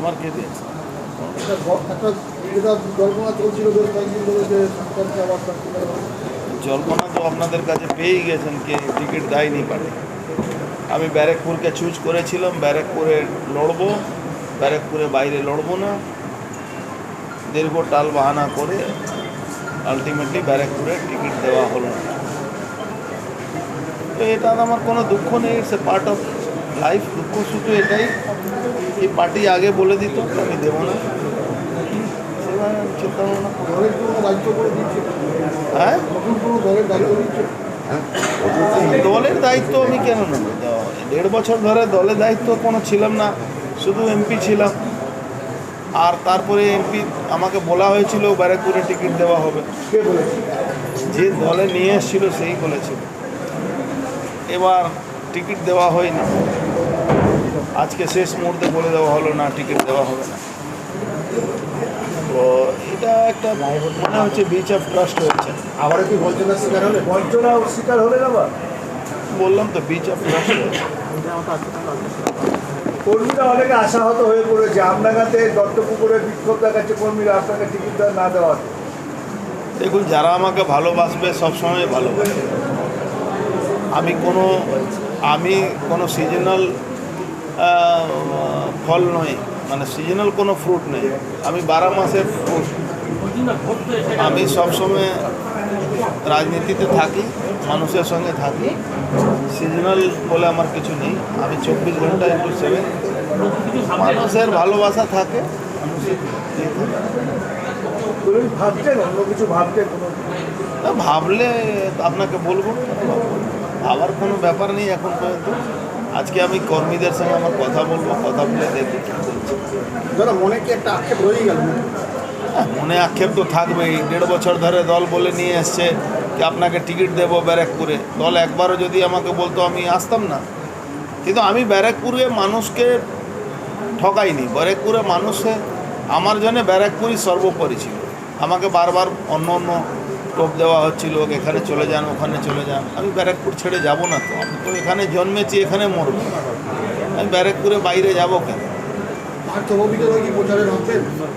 আমার কে দিয়েছে। জল্পনা তো আপনাদের কাছে পেয়েই গেছেন কে টিকিট দেয়নি পারে। আমি ব্যারেকপুরকে চুজ করেছিলাম ব্যারেকপুরে লড়বো ব্যারেকপুরে বাইরে লড়বো না। দীর্ঘ টাল বাহানা করে আলটিমেটলি ব্যারেকপুরে টিকিট দেওয়া হলো না। তো এটা আমার কোনো দুঃখ নেই it's a part of life দুঃখ শুধু এটাই। এই পার্টি আগে বলে দিত আমি দেবো না। চিন্তা ভাবনা হ্যাঁ? কোনো দলের দায়িত্ব আমি কেন নেব? দেড় বছর ধরে দলের দায়িত্ব কোনো ছিলাম না শুধু এমপি ছিলাম। আর তারপরে এমপি আমাকে বলা হয়েছিল ব্যারাকপুরে টিকিট দেওয়া হবে। যে দলে নিয়ে এসেছিল সেই বলেছিল। এবার টিকিট দেওয়া হয়নি। আজকে শেষ মুহূর্তে বলে দেওয়া হলো না টিকিট দেওয়া হবে না। তো এটা একটা মনে হচ্ছে বিচ অফ ট্রাস্ট আবারও কি বঞ্চনার শিকার বঞ্চনা শিকার হলে না বললাম তো বিচ অফ ট্রাস্ট কর্মীরা অনেকে আশাহত হয়ে পড়েছে। দত্তপুকুরে বিক্ষোভ দেখাচ্ছে কর্মীরা আপনাকে টিকিট দেওয়া না দেওয়ার দেখুন যারা আমাকে ভালোবাসবে সবসময় ভালোবাসবে। আমি কোনো আমি কোনো সিজনাল ফল নয় মানে সিজনাল কোনো ফ্রুট নেই। আমি বারো মাসের ফ্রুট আমি সবসময় রাজনীতিতে থাকি মানুষের সঙ্গে থাকি। সিজনাল বলে আমার কিছু নেই। আমি চব্বিশ ঘণ্টা ইন্টু সেভেন মানুষের ভালোবাসা থাকে ভাবলে আপনাকে বলব ভাবার কোনো ব্যাপার নেই এখন পর্যন্ত। আজকে আমি কর্মীদের সঙ্গে আমার কথা বলব কথা বলে দেখি কী করছে দাদা মনে কি একটা আক্ষেপ রয়ে গেল? হ্যাঁ, মনে আক্ষেপ তো থাকবেই। দেড় বছর ধরে দল বলে নিয়ে এসছে যে আপনাকে টিকিট দেবো ব্যারাকপুরে। দল একবারও যদি আমাকে বলতো আমি আসতাম না। কিন্তু আমি ব্যারাকপুরে মানুষকে ঠকাইনি। ব্যারাকপুরে মানুষে আমার জন্য ব্যারাকপুরই সর্বোপরি ছিল। আমাকে বারবার অন্য অন্য টোপ দেওয়া হচ্ছিল এখানে চলে যান, ওখানে চলে যান। আমি ব্যারাকপুর ছেড়ে যাব না তো। আমি তো এখানে জন্মেছি, এখানে মরব। আমি ব্যারাকপুরে বাইরে যাব কেন?